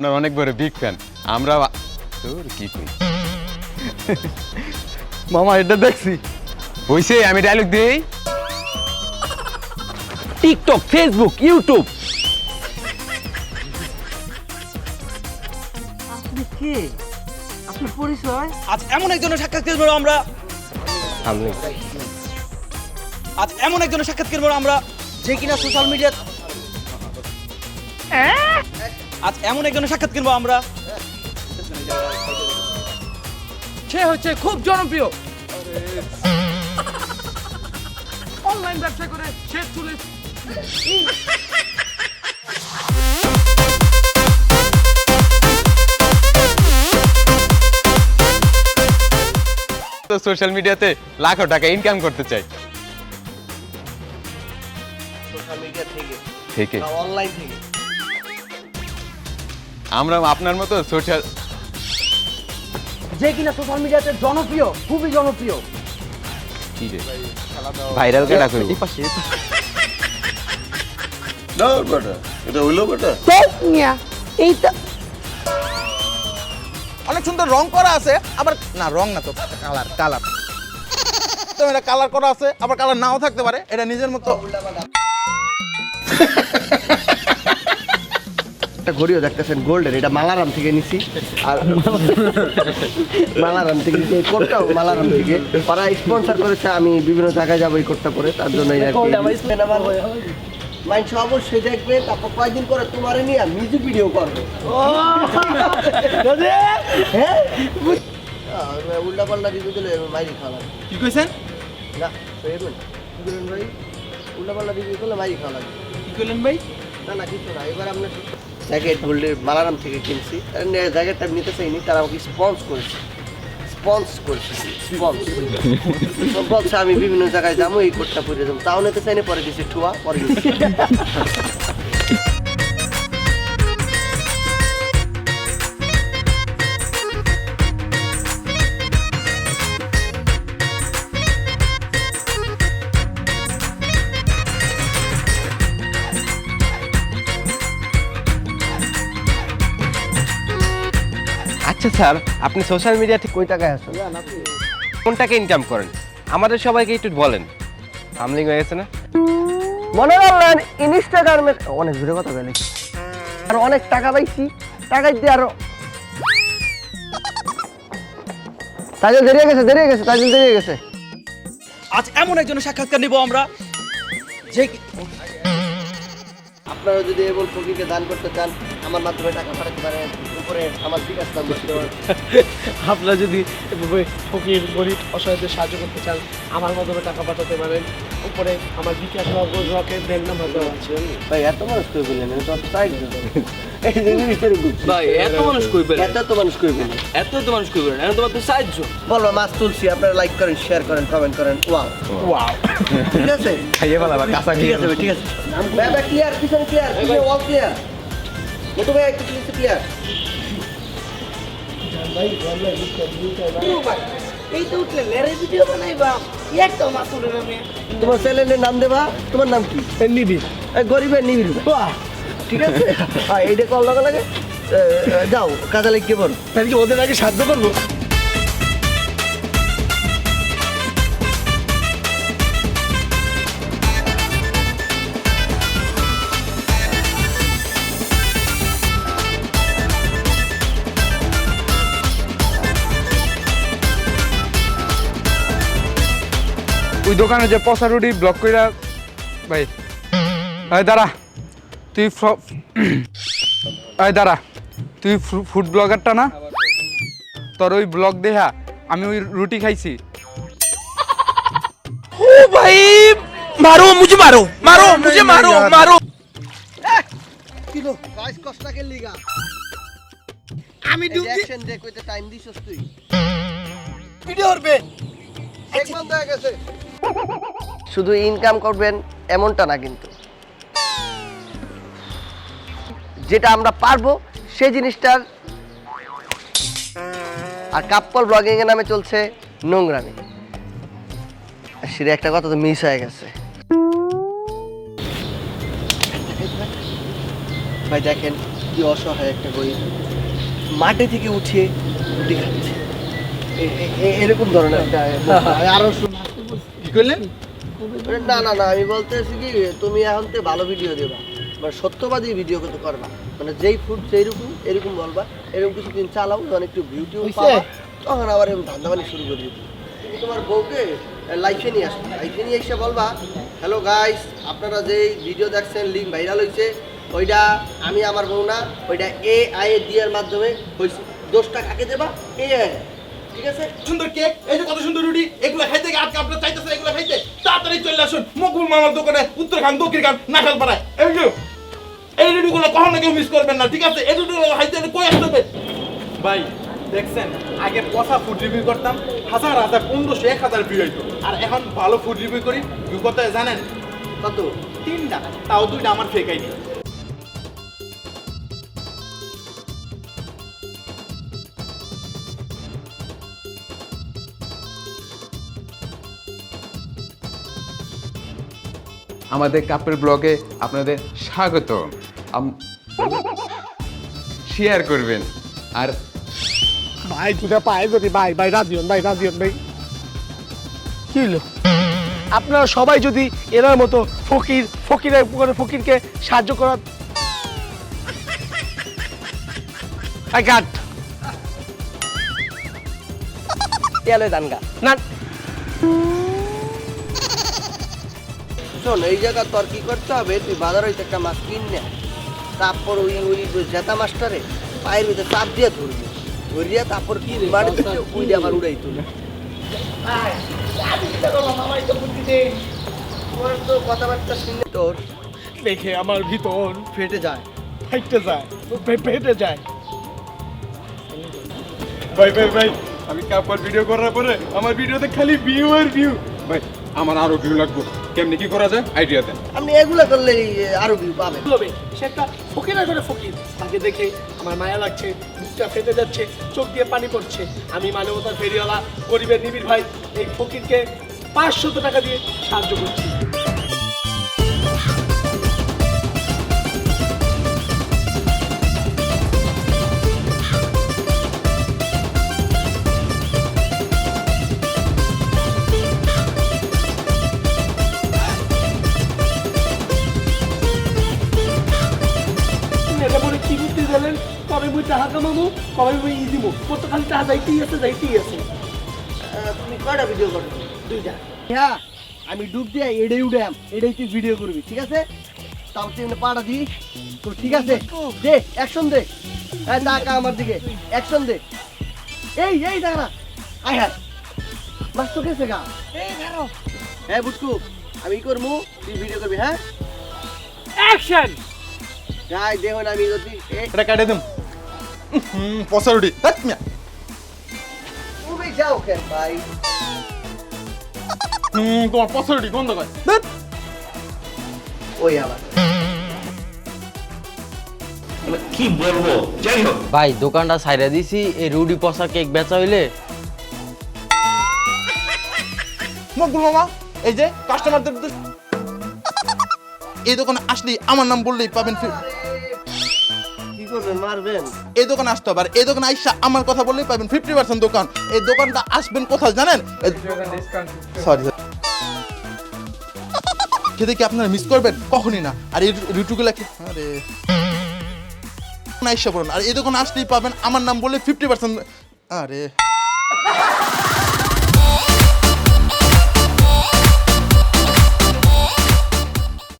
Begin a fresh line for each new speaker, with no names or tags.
আপনার অনেক বড় বিগ ফ্যান আমরা তোর কি কই
মামা এটা দেখছি।
হইছে আমি ডায়লগ দেই।
টিকটক ফেসবুক ইউটিউব
আপনি কে? আপনার পরিচয়?
আজ এমন একজনের সাক্ষাৎকার নেব আমরা। আজ এমন একজনের সাক্ষাৎকার নেব আমরা
যে কিনা সোশ্যাল মিডিয়া
আজ এমন একজনের সাক্ষাৎ নেব আমরা।
সে হচ্ছে খুব জনপ্রিয়। অনলাইন ব্যবসা করে সে তুলে
তো সোশ্যাল মিডিয়াতে লাখো টাকা ইনকাম করতে চাই।
সোশ্যাল মিডিয়া থেকে।
থেকে।
অনলাইন থেকে।
আমরা আপনার মতো সোশ্যাল
যে কিনা সোশ্যাল মিডিয়াতে জনপ্রিয় খুবই জনপ্রিয়।
কি রে ভাইরাল কেটা করব
না বেটা এটা হইল বেটা।
এইটা
অনেক সুন্দর রং করা আছে আবার না রং না তো কালার কালার। তো এটা কালার করা আছে আবার কালার নাও থাকতে পারে এটা নিজের মতো।
একটা ঘড়িও দেখতেছেন গোল্ডের এটা মালারাম থেকে নিছি। আর মালারাম থেকে নিছি এই কোটটাও মালারাম থেকে। ওরা স্পন্সর করেছে আমি বিভিন্ন জায়গায় যাব এই কোটটা পরে তার জন্য মাইন্স অবশ্যই দেখবে তারপর কয়েকদিন করে তোমারে নিয়ে মিউজিক ভিডিও করবে। হ্যাঁ? উল্টা পাল্টা রিভিউ দিলে মাইরি খাওয়া
কি কইছেন?
না কি ভাই? উল্টা পাল্টা রিভিউ করলে মাইরি খাওয়া লাগবে।
কি কইলেন ভাই?
না না কিছু না এবার আপনার জ্যাকেট বললে মালারাম থেকে কিনছি। জ্যাকেট জ্যাকেটটা আমি নিতে চাইনি, তারা আমাকে স্পন্স করেছে। স্পন্স করেছে স্পন্স বলছে, আমি বিভিন্ন জায়গায় যাব, এই কোটটা পরে যাব তাও নিতে চাইনি, পরে গেছি ঠুয়া, পরে
স্যার আপনি সোশ্যাল মিডিয়া থেকে কই টাকায় আসেন কোন টাকা ইনকাম করেন? আমাদের সবাইকে একটু বলেন। হামলিং হয়ে গেছে না?
মনে করলেন ইনস্টাগ্রামে অনেক দূরে কথা বলে। আর অনেক টাকা পাইছি টাকা দিয়ে আরও। তাইজল দেরিয়ে গেছে দেরিয়ে গেছে তাইজল দেরিয়ে গেছে।
আজ এমন একজনের সাক্ষাৎকার নিব আমরা যে
আপনারা যদি এমন ফকিরকে দান করতে চান আমার মাধ্যমে টাকা পাঠাতে পারেন। উপরে আমার বিকাশ নাম্বার
আপনারা যদি এভাবে ফকির গরিব অসহায়দের সাহায্য করতে চান আমার মাধ্যমে টাকা পাঠাতে পারেন। উপরে আমার বিকাশ রকের ব্যাংক নাম্বার দেওয়া আছে।
ভাই এত মানুষ কই বললেন আপনারা লাইক করেন শেয়ার করেন কমেন্ট করেন। ওয়াও ওয়াও ঠিক আছে?
খাইয়ে ভালো কাঁচা
ঠিক আছে ভাই, ঠিক আছে। ক্লিয়ার পিছন ক্লিয়ার পিছনে ওয়াল ক্লিয়ার একটু ক্লিয়ার ক্লিয়ার
এই তো উঠলে লেরে ভিডিও বানাইবা। একটা মাছ উঠে না
তোমার চ্যানেলের নাম দেবা? তোমার নাম কি?
নিবিড়
গরিবের নিবিড় বাহ! ঠিক আছে। হ্যাঁ এইটা কল লাগা যাও কাজে লাগিয়ে
তাহলে কি ওদের আগে সাহায্য করব?
ওই দোকানে যে পচা রুটি ব্লক কইরা ভাই এই দাঁড়া তুই এই দাঁড়া তুই ফুড ব্লগারটা না? তোর ওই ব্লগ দেহা আমি ওই রুটি খাইছি।
ও ভাই মারো মুঝে মারো মারো মুঝে মারো মারো।
কিলো গাইস কষ্টাকে লিগা?
আমি
দে কইতে টাইম দিছস তুই।
ভিডিও করবে
চেক বন্ধ হয়ে গেছে শুধু ইনকাম করবেন, এমনটা না কিন্তু। যেটা আমরা পারব, সেই জিনিসটার আর কাপ্পল ব্লগিং এর নামে চলছে নোংরামি। সেটা একটা কথা তো মিস হয়ে গেছে। ভাই দেখেন, কি অসহায় একটা গরিব। মাটি থেকে উঠে রুটি খাচ্ছে এরকম ধরনের একটা আরও
কি করলেন?
না না না আমি বলতেছি কি তুমি এখন তো ভালো ভিডিও দেবা। মানে সত্যবাদী ভিডিও করতে করবা। মানে যেই ফুড যেই রকম এরকম বলবা। এরকম কিছুদিন চালাও যখন একটু ভিউটিউ পাবা তখন আবার এরকম ধান্দা বানি শুরু করে দিতে তুমি তোমার বউকে লাইফে নিয়ে আসবে লাইফে নিয়ে এসে বলবা হ্যালো গাইস আপনারা যেই ভিডিও দেখছেন লিঙ্ক ভাইরাল হয়েছে ওইটা আমি আমার বউ না ওইটা এ আই এ এর মাধ্যমে হয়েছে দোষটা কাকে দেবা? এ আই ঠিক আছে?
সুন্দর কেক, এই কত সুন্দর রুটি, এগুলো খাইতে চাইতেছে এগুলো খাইতে। তাড়াতাড়ি চলে আসুন মামার দোকানে উত্তর খান দক্ষিণ খান, নাখাল এই কেউ মিস করবেন না, ঠিক আছে? এই রুটিগুলো খাইতে কই
ভাই, দেখছেন, আগে পচা ফুড রিভিউ করতাম, হাজার হাজার, পনেরোশো, এক হাজার ভিউ হইতো। আর এখন ভালো ফুড রিভিউ করি ভিউ জানেন,
কত?
তিনটা, তাও দুইটা আমার ফেক আইডি
আমাদের কাপেল ব্লগে আপনাদের স্বাগত। শেয়ার করবেন। আর
ভাই দুটা পায়ে যদি ভাই ভাই রাজিয়ন ভাই রাজিয়ন ভাই। কি হলো আপনারা সবাই যদি এনার মতো ফকির ফকিরের উপকারে ফকিরকে সাহায্য করার আই কাট
তেলে দানগা।
না
শোন এই জায়গা তোর কি করতে হবে? তুই বাজার হইতে একটা মাছ কিন নে। তারপর ওই ওই জেতা মাছটারে পায়ের ভিতরে চাপ দিয়ে ধরবি। ধরিয়া তারপর কি ওই দিয়ে আবার উড়াই তুলে। তোর তো কথাবার্তা শুনে তোর
দেখে আমার ভিতর
ফেটে যায়
ফাইটে যায় ফেটে যায়।
ভাই ভাই ভাই আমি কাপড় ভিডিও করার পরে আমার ভিডিওতে খালি ভিউ আর ভিউ
ভাই আমার আরও ভিউ লাগবে। কেমনি কি করা যায়? আইডিয়া দেন।
আপনি এগুলো করলে আরও ভিউ পাবেন।
হবে। সে একটা ফকির করে ফকির। তাকে দেখে আমার মায়া লাগছে বুকটা ফেটে যাচ্ছে চোখ দিয়ে পানি পড়ছে। আমি মানবতার ফেরিওয়ালা গরিবের নিবিড় ভাই এই ফকিরকে পাঁচশত টাকা দিয়ে সাহায্য করছি। কবে মুই টাকা কামাবো কবে মুই ই দিব কত খালি টাকা যাইতেই আছে যাইতেই আছে।
তুমি কয়টা ভিডিও করো?
দুইটা।
হ্যাঁ আমি ডুব দিয়ে এড়ে উড়াম এড়েই তুই ভিডিও করবি ঠিক আছে? তাও তুই পাড়া দিস। তো ঠিক আছে দে অ্যাকশন দে। হ্যাঁ টাকা আমার দিকে অ্যাকশন দে। এই এই দাঁড়া। আয় হ্যাঁ মাস তো গেছে গা। হ্যাঁ বুটকু আমি ই করব? তুই ভিডিও করবি হ্যাঁ?
অ্যাকশন
যাই দেখুন আমি যদি
এটা কাটে দিম। পচা রুটি।
তুমি যাও কেন ভাই?
হুম তোমার পচা রুটি গন্ধ করে ধ্যাৎ।
ওই আবার
ভাই দোকানটা সাইরা দিছি এই রুডি পচা কেক বেচা হইলে।
মকবুল মামা এই যে কাস্টমারদের এই দোকানে আসলেই আমার নাম বললেই পাবেন
মারবেন।
এই দোকানে আসতে হবে। আর এই দোকানে আইসা আমার কথা বললেই পাবেন ফিফটি পার্সেন্ট দোকান। এই দোকানটা আসবেন কোথায় জানেন? সরি খেতে কি আপনারা মিস করবেন? কখনই না। আর এই রুটুগুলা কি? আরে। না এসে পড়ুন। আর এই দোকানে আসলেই পাবেন। আমার নাম বললে ফিফটি পার্সেন্ট আরে।